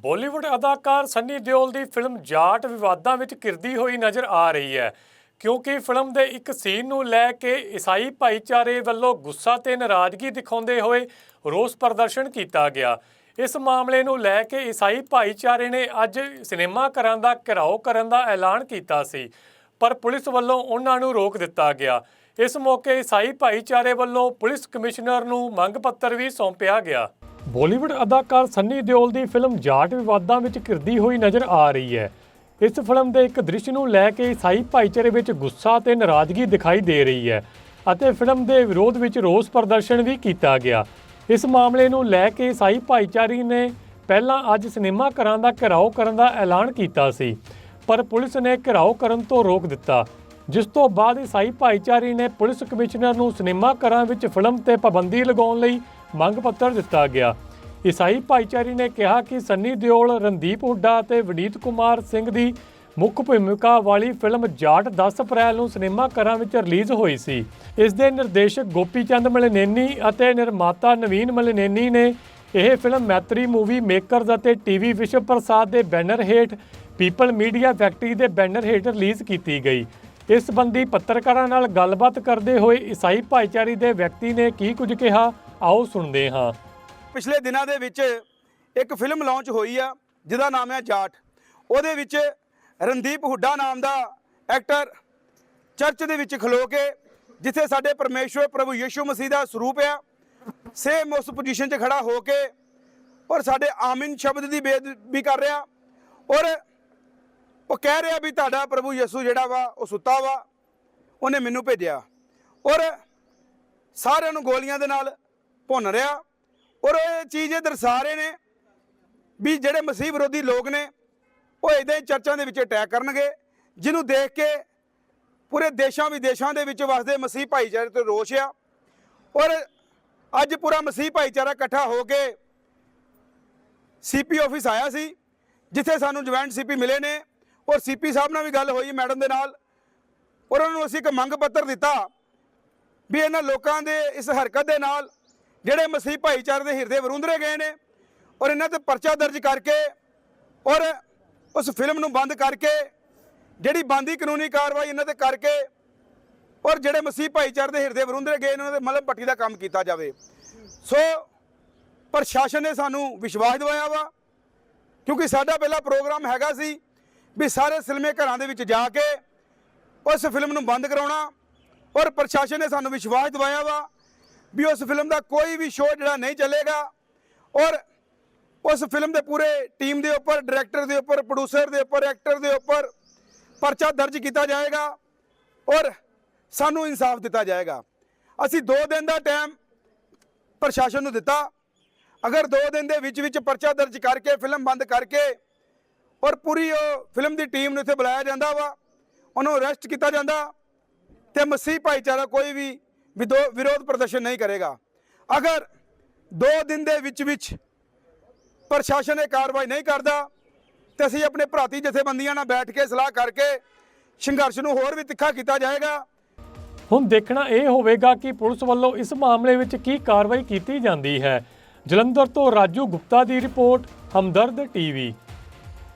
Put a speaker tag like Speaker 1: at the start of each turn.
Speaker 1: ਬਾਲੀਵੁੱਡ ਅਦਾਕਾਰ ਸੰਨੀ ਦਿਓਲ ਦੀ ਫਿਲਮ ਜਾਟ ਵਿਵਾਦਾਂ ਵਿੱਚ ਕਿਰਦੀ ਹੋਈ ਨਜ਼ਰ ਆ ਰਹੀ ਹੈ, ਕਿਉਂਕਿ ਫਿਲਮ ਦੇ ਇੱਕ ਸੀਨ ਨੂੰ ਲੈ ਕੇ ਈਸਾਈ ਭਾਈਚਾਰੇ ਵੱਲੋਂ ਗੁੱਸਾ ਤੇ ਨਾਰਾਜ਼ਗੀ ਦਿਖਾਉਂਦੇ ਹੋਏ ਰੋਸ ਪ੍ਰਦਰਸ਼ਨ ਕੀਤਾ ਗਿਆ। ਇਸ ਮਾਮਲੇ ਨੂੰ ਲੈ ਕੇ ਈਸਾਈ ਭਾਈਚਾਰੇ ਨੇ ਅੱਜ ਸਿਨੇਮਾ ਘਰਾਂ ਦਾ ਘਿਰਾਓ ਕਰਨ ਦਾ ਐਲਾਨ ਕੀਤਾ ਸੀ, ਪਰ ਪੁਲਿਸ ਵੱਲੋਂ ਉਹਨਾਂ ਨੂੰ ਰੋਕ ਦਿੱਤਾ ਗਿਆ। ਇਸ ਮੌਕੇ ਈਸਾਈ ਭਾਈਚਾਰੇ ਵੱਲੋਂ ਪੁਲਿਸ ਕਮਿਸ਼ਨਰ ਨੂੰ ਮੰਗ ਪੱਤਰ ਵੀ ਸੌਂਪਿਆ ਗਿਆ। ਬਾਲੀਵੁੱਡ ਅਦਾਕਾਰ ਸੰਨੀ ਦਿਓਲ ਦੀ ਫਿਲਮ ਜਾਟ ਵਿਵਾਦਾਂ ਵਿੱਚ ਘਿਰਦੀ ਹੋਈ ਨਜ਼ਰ ਆ ਰਹੀ ਹੈ। ਇਸ ਫਿਲਮ ਦੇ ਇੱਕ ਦ੍ਰਿਸ਼ ਨੂੰ ਲੈ ਕੇ ਈਸਾਈ ਭਾਈਚਾਰੇ ਵਿੱਚ ਗੁੱਸਾ ਤੇ ਨਾਰਾਜ਼ਗੀ ਦਿਖਾਈ ਦੇ ਰਹੀ ਹੈ ਅਤੇ ਫਿਲਮ ਦੇ ਵਿਰੋਧ ਵਿੱਚ ਰੋਸ ਪ੍ਰਦਰਸ਼ਨ ਵੀ ਕੀਤਾ ਗਿਆ। ਇਸ ਮਾਮਲੇ ਨੂੰ ਲੈ ਕੇ ਈਸਾਈ ਭਾਈਚਾਰੇ ਨੇ ਪਹਿਲਾਂ ਅੱਜ ਸਿਨੇਮਾ ਘਰਾਂ ਦਾ ਘਿਰਾਓ ਕਰਨ ਦਾ ਐਲਾਨ ਕੀਤਾ ਸੀ, ਪਰ ਪੁਲਿਸ ਨੇ ਘਿਰਾਓ ਕਰਨ ਤੋਂ ਰੋਕ ਦਿੱਤਾ। ਜਿਸ ਤੋਂ ਬਾਅਦ ਈਸਾਈ ਭਾਈਚਾਰੇ ਨੇ ਪੁਲਿਸ ਕਮਿਸ਼ਨਰ ਨੂੰ ਸਿਨੇਮਾ ਘਰਾਂ ਵਿੱਚ ਫਿਲਮ ਤੇ ਪਾਬੰਦੀ ਲਗਾਉਣ ਲਈ ਮੰਗ ਪੱਤਰ ਦਿੱਤਾ ਗਿਆ। ਈਸਾਈ ਭਾਈਚਾਰੇ ਨੇ ਕਿਹਾ ਕਿ ਸੰਨੀ ਦਿਓਲ, ਰਣਦੀਪ ਹੁੱਡਾ ਅਤੇ ਵਿਨੀਤ ਕੁਮਾਰ ਸਿੰਘ ਦੀ ਮੁੱਖ ਭੂਮਿਕਾ ਵਾਲੀ ਫਿਲਮ ਜਾਟ 10 ਅਪ੍ਰੈਲ ਨੂੰ ਸਿਨੇਮਾ ਘਰਾਂ ਵਿੱਚ ਰਿਲੀਜ਼ ਹੋਈ ਸੀ। ਇਸ ਦੇ ਨਿਰਦੇਸ਼ਕ ਗੋਪੀ ਚੰਦ ਮਲਨੇਨੀ ਅਤੇ ਨਿਰਮਾਤਾ ਨਵੀਨ ਮਲਨੇਨੀ ਨੇ ਇਹ ਫਿਲਮ ਮੈਤਰੀ ਮੂਵੀ ਮੇਕਰਜ਼ ਅਤੇ ਟੀਵੀ ਵਿਸ਼ਵ ਪ੍ਰਸਾਦ ਦੇ ਬੈਨਰ ਹੇਠ ਪੀਪਲ ਮੀਡੀਆ ਫੈਕਟਰੀ ਦੇ ਬੈਨਰ ਹੇਠ ਰਿਲੀਜ਼ ਕੀਤੀ ਗਈ। ਇਸ ਸੰਬੰਧੀ ਪੱਤਰਕਾਰਾਂ ਨਾਲ ਗੱਲਬਾਤ ਕਰਦੇ ਹੋਏ ਈਸਾਈ ਭਾਈਚਾਰੇ ਦੇ ਵਿਅਕਤੀ ਨੇ ਕੀ ਕੁਝ ਕਿਹਾ? ਆਓ ਸੁਣਦੇ ਹਾਂ।
Speaker 2: ਪਿਛਲੇ ਦਿਨਾਂ ਦੇ ਵਿੱਚ ਇੱਕ ਫਿਲਮ ਲਾਂਚ ਹੋਈ ਆ, ਜਿਹਦਾ ਨਾਮ ਹੈ ਜਾਟ। ਉਹਦੇ ਵਿੱਚ ਰਣਦੀਪ ਹੁੱਡਾ ਨਾਮ ਦਾ ਐਕਟਰ ਚਰਚ ਦੇ ਵਿੱਚ ਖਲੋ ਕੇ, ਜਿੱਥੇ ਸਾਡੇ ਪਰਮੇਸ਼ਵਰ ਪ੍ਰਭੂ ਯੀਸ਼ੂ ਮਸੀਹ ਦਾ ਸਰੂਪ ਆ ਸੇਮ ਉਸ ਪੋਜੀਸ਼ਨ 'ਚ ਖੜਾ ਹੋ ਕੇ ਔਰ ਸਾਡੇ ਆਮਿਨ ਸ਼ਬਦ ਦੀ ਬੇਅਦਬੀ ਕਰ ਰਿਹਾ ਔਰ ਉਹ ਕਹਿ ਰਿਹਾ ਵੀ ਤੁਹਾਡਾ ਪ੍ਰਭੂ ਯਿਸੂ ਜਿਹੜਾ ਵਾ, ਉਹ ਸੁੱਤਾ ਵਾ, ਉਹਨੇ ਮੈਨੂੰ ਭੇਜਿਆ। ਔਰ ਸਾਰਿਆਂ ਨੂੰ ਗੋਲੀਆਂ ਦੇ ਨਾਲ ਭੁੰਨ ਰਿਹਾ ਔਰ ਇਹ ਚੀਜ਼ ਇਹ ਦਰਸਾ ਰਹੇ ਨੇ ਵੀ ਜਿਹੜੇ ਮਸੀਹ ਵਿਰੋਧੀ ਲੋਕ ਨੇ, ਉਹ ਇਦਾਂ ਹੀ ਚਰਚਾਂ ਦੇ ਵਿੱਚ ਅਟੈਕ ਕਰਨਗੇ, ਜਿਹਨੂੰ ਦੇਖ ਕੇ ਪੂਰੇ ਦੇਸ਼ਾਂ ਵਿਦੇਸ਼ਾਂ ਦੇ ਵਿੱਚ ਵਸਦੇ ਮਸੀਹ ਭਾਈਚਾਰੇ ਤੋਂ ਰੋਸ਼ ਆ। ਔਰ ਅੱਜ ਪੂਰਾ ਮਸੀਹ ਭਾਈਚਾਰਾ ਇਕੱਠਾ ਹੋ ਕੇ ਸੀਪੀ ਆਫਿਸ ਆਇਆ ਸੀ, ਜਿੱਥੇ ਸਾਨੂੰ ਜੁਆਇੰਟ ਸੀਪੀ ਮਿਲੇ ਨੇ। ਔਰ ਸੀਪੀ ਸਾਹਿਬ ਨਾਲ ਵੀ ਗੱਲ ਹੋਈ ਮੈਡਮ ਦੇ ਨਾਲ। ਔਰ ਉਹਨਾਂ ਨੂੰ ਅਸੀਂ ਇੱਕ ਮੰਗ ਪੱਤਰ ਦਿੱਤਾ ਵੀ ਇਹਨਾਂ ਲੋਕਾਂ ਦੇ ਇਸ ਹਰਕਤ ਦੇ ਨਾਲ ਜਿਹੜੇ ਮਸੀਹ ਭਾਈਚਾਰੇ ਦੇ ਹਿਰਦੇ ਵਰੁੰਦਰੇ ਗਏ ਨੇ ਔਰ ਇਹਨਾਂ ਤੇ ਪਰਚਾ ਦਰਜ ਕਰਕੇ ਔਰ ਉਸ ਫਿਲਮ ਨੂੰ ਬੰਦ ਕਰਕੇ, ਜਿਹੜੀ ਬੰਦੀ ਕਾਨੂੰਨੀ ਕਾਰਵਾਈ ਇਹਨਾਂ ਤੇ ਕਰਕੇ ਔਰ ਜਿਹੜੇ ਮਸੀਹ ਭਾਈਚਾਰੇ ਦੇ ਹਿਰਦੇ ਵਰੁੰਦਰੇ ਗਏ ਨੇ, ਉਹਨਾਂ ਦੇ ਮਲਮ ਪੱਟੀ ਦਾ ਕੰਮ ਕੀਤਾ ਜਾਵੇ। ਸੋ ਪ੍ਰਸ਼ਾਸਨ ਨੇ ਸਾਨੂੰ ਵਿਸ਼ਵਾਸ ਦਿਵਾਇਆ ਵਾ, ਕਿਉਂਕਿ ਸਾਡਾ ਪਹਿਲਾ ਪ੍ਰੋਗਰਾਮ ਹੈਗਾ ਸੀ ਵੀ ਸਾਰੇ ਸਿਲਮੇ ਘਰਾਂ ਦੇ ਵਿੱਚ ਜਾ ਕੇ ਉਸ ਫਿਲਮ ਨੂੰ ਬੰਦ ਕਰਾਉਣਾ ਔਰ ਪ੍ਰਸ਼ਾਸਨ ਨੇ ਸਾਨੂੰ ਵਿਸ਼ਵਾਸ ਦਿਵਾਇਆ ਵਾ ਵੀ ਉਸ ਫਿਲਮ ਦਾ ਕੋਈ ਵੀ ਸ਼ੋਅ ਜਿਹੜਾ ਨਹੀਂ ਚੱਲੇਗਾ। ਔਰ ਉਸ ਫਿਲਮ ਦੇ ਪੂਰੇ ਟੀਮ ਦੇ ਉੱਪਰ ਡਾਇਰੈਕਟਰ ਦੇ ਉੱਪਰ ਪ੍ਰੋਡਿਊਸਰ ਦੇ ਉੱਪਰ ਐਕਟਰ ਦੇ ਉੱਪਰ ਪਰਚਾ ਦਰਜ ਕੀਤਾ ਜਾਏਗਾ ਔਰ ਸਾਨੂੰ ਇਨਸਾਫ ਦਿੱਤਾ ਜਾਏਗਾ। ਅਸੀਂ 2 ਦਿਨ ਦਾ ਟਾਈਮ ਪ੍ਰਸ਼ਾਸਨ ਨੂੰ ਦਿੱਤਾ। ਅਗਰ 2 ਦਿਨ ਦੇ ਵਿੱਚ ਵਿੱਚ ਪਰਚਾ ਦਰਜ ਕਰਕੇ ਫਿਲਮ ਬੰਦ ਕਰਕੇ ਔਰ ਪੂਰੀ ਉਹ ਫਿਲਮ ਦੀ ਟੀਮ ਨੂੰ ਇੱਥੇ ਬੁਲਾਇਆ ਜਾਂਦਾ ਵਾ, ਉਹਨੂੰ ਅਰੈਸਟ ਕੀਤਾ ਜਾਂਦਾ ਤੇ ਮਸੀਹ ਭਾਈਚਾਰਾ ਕੋਈ ਵੀ ਵਿਰੋਧ ਪ੍ਰਦਰਸ਼ਨ ਨਹੀਂ ਕਰੇਗਾ। ਅਗਰ 2 ਦਿਨ ਦੇ ਵਿੱਚ ਵਿੱਚ ਪ੍ਰਸ਼ਾਸਨ ਇਹ ਕਾਰਵਾਈ ਨਹੀਂ ਕਰਦਾ, ਤੇ ਅਸੀਂ ਆਪਣੇ ਭਰਾਤੀ ਜਥੇਬੰਦੀਆਂ ਨਾਲ ਬੈਠ ਕੇ ਸਲਾਹ ਕਰਕੇ ਸੰਘਰਸ਼ ਨੂੰ ਹੋਰ ਵੀ ਤਿੱਖਾ ਕੀਤਾ ਜਾਏਗਾ।
Speaker 1: ਹੁਣ ਦੇਖਣਾ ਇਹ ਹੋਵੇਗਾ ਕਿ ਪੁਲਿਸ ਵੱਲੋਂ ਇਸ ਮਾਮਲੇ ਵਿੱਚ ਕੀ ਕਾਰਵਾਈ ਕੀਤੀ ਜਾਂਦੀ ਹੈ। ਜਲੰਧਰ ਤੋਂ ਰਾਜੂ ਗੁਪਤਾ ਦੀ ਰਿਪੋਰਟ, ਹਮਦਰਦ ਟੀਵੀ।